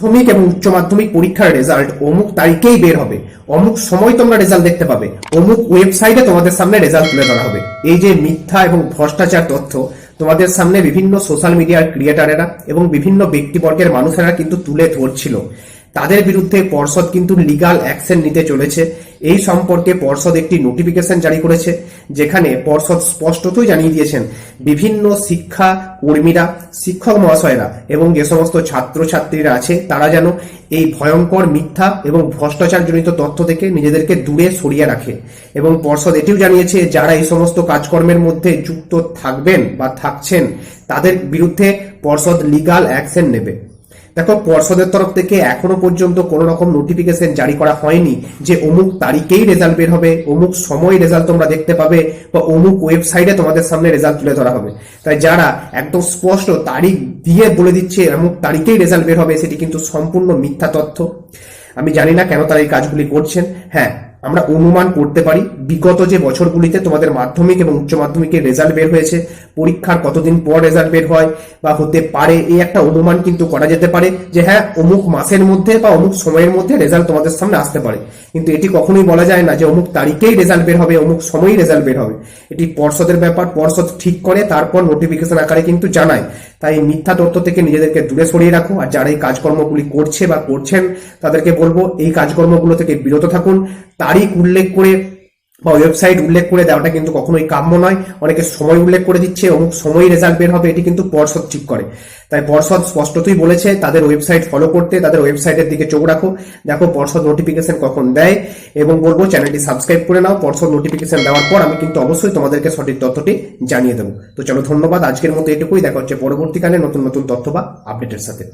মাধ্যমিক এবং উচ্চ মাধ্যমিক পরীক্ষার রেজাল্ট অমুক তারিখেই বের হবে। অমুক সময় তোমরা রেজাল্ট দেখতে পাবে। অমুক ওয়েবসাইটে তোমাদের সামনে রেজাল্ট তুলে ধরা হবে। এই যে মিথ্যা এবং ভ্রষ্টাচার তথ্য, তোমাদের সামনে বিভিন্ন সোশ্যাল মিডিয়ার ক্রিয়েটারেরা এবং বিভিন্ন ব্যক্তিবর্গের মানুষেরা কিন্তু তুলে ধরছিল। তাদের বিরুদ্ধে পর্ষদ কিন্তু লিগাল অ্যাকশন নিতে চলেছে। এই সম্পর্কে পর্ষদ একটি নোটিফিকেশন জারি করেছে, যেখানে পর্ষদ স্পষ্টতই জানিয়ে দিয়েছেন, বিভিন্ন শিক্ষা কর্মীরা, শিক্ষক মহাশয়রা এবং যে সমস্ত ছাত্রছাত্রীরা আছে, তারা যেন এই ভয়ঙ্কর মিথ্যা এবং ভ্রষ্টাচারজনিত তথ্য থেকে নিজেদেরকে দূরে সরিয়ে রাখে। এবং পর্ষদ এটিও জানিয়েছে, যারা এই সমস্ত কাজকর্মের মধ্যে যুক্ত থাকবেন বা থাকছেন, তাদের বিরুদ্ধে পর্ষদ লিগাল অ্যাকশন নেবে। দেখো, পর্ষদের তরফ থেকে এখনও পর্যন্ত কোনো রকম নোটিফিকেশন জারি করা হয়নি যে অমুক তারিখেই রেজাল্ট বের হবে, অমুক সময় রেজাল্ট তোমরা দেখতে পাবে বা অমুক ওয়েবসাইটে তোমাদের সামনে রেজাল্ট তুলে ধরা হবে। তাই যারা একদম স্পষ্ট তারিখ দিয়ে বলে দিচ্ছে অমুক তারিখেই রেজাল্ট বের হবে, সেটি কিন্তু সম্পূর্ণ মিথ্যা তথ্য। আমি জানি না কেন তারা এই কাজগুলি করছেন। হ্যাঁ আমরা অনুমান করতে পারি, বিগত যে বছরগুলিতে তোমাদের মাধ্যমিক এবং উচ্চ মাধ্যমিকের রেজাল্ট বের হয়েছে, পরীক্ষার কতদিন পর রেজাল্ট বের হয়, বা হতে পারে এই একটা অনুমান কিন্তু করা যেতে পারে যে হ্যাঁ অমুক মাসের মধ্যে বা অমুক সময়ের মধ্যে রেজাল্ট তোমাদের সামনে আসতে পারে। কিন্তু এটি কখনোই বলা যায় না যে অমুক তারিখেই রেজাল্ট বের হবে, অমুক সময়ই রেজাল্ট বের হবে। এটি পর্ষদের ব্যাপার, পর্ষদ ঠিক করে, তারপর নোটিফিকেশন আকারে কিন্তু জানায়। তাই মিথ্যা তথ্য থেকে নিজেদেরকে দূরে সরিয়ে রাখো। আর যারা এই কাজকর্মগুলি করছে বা করছেন, তাদেরকে বলব, এই কাজকর্মগুলো থেকে বিরত থাকুন। তারিখ উল্লেখ করে বা ওয়েবসাইট উল্লেখ করে দেওয়াটা কিন্তু কখনোই কাম্য নয়। অনেকে সময় উল্লেখ করে দিচ্ছে অমুক সময় রেজাল্ট বের হবে, এটি কিন্তু পর্ষদ ঠিক করে। তাই পর্ষদ স্পষ্টতই বলেছে, তাদের ওয়েবসাইট ফলো করতে, তাদের ওয়েবসাইটের দিকে চোখ রাখো। দেখো, পর্ষদ নোটিফিকেশন কখন দেয় এবং বলব চ্যানেলটি সাবস্ক্রাইব করে নাও। পর্ষদ নোটিফিকেশন দেওয়ার পর আমি কিন্তু অবশ্যই তোমাদেরকে সঠিক তথ্যটি জানিয়ে দেবো। তো চলো, ধন্যবাদ। আজকের মতো এটুকুই। দেখা হচ্ছে পরবর্তীকালে নতুন নতুন তথ্য বা আপডেটের সাথে।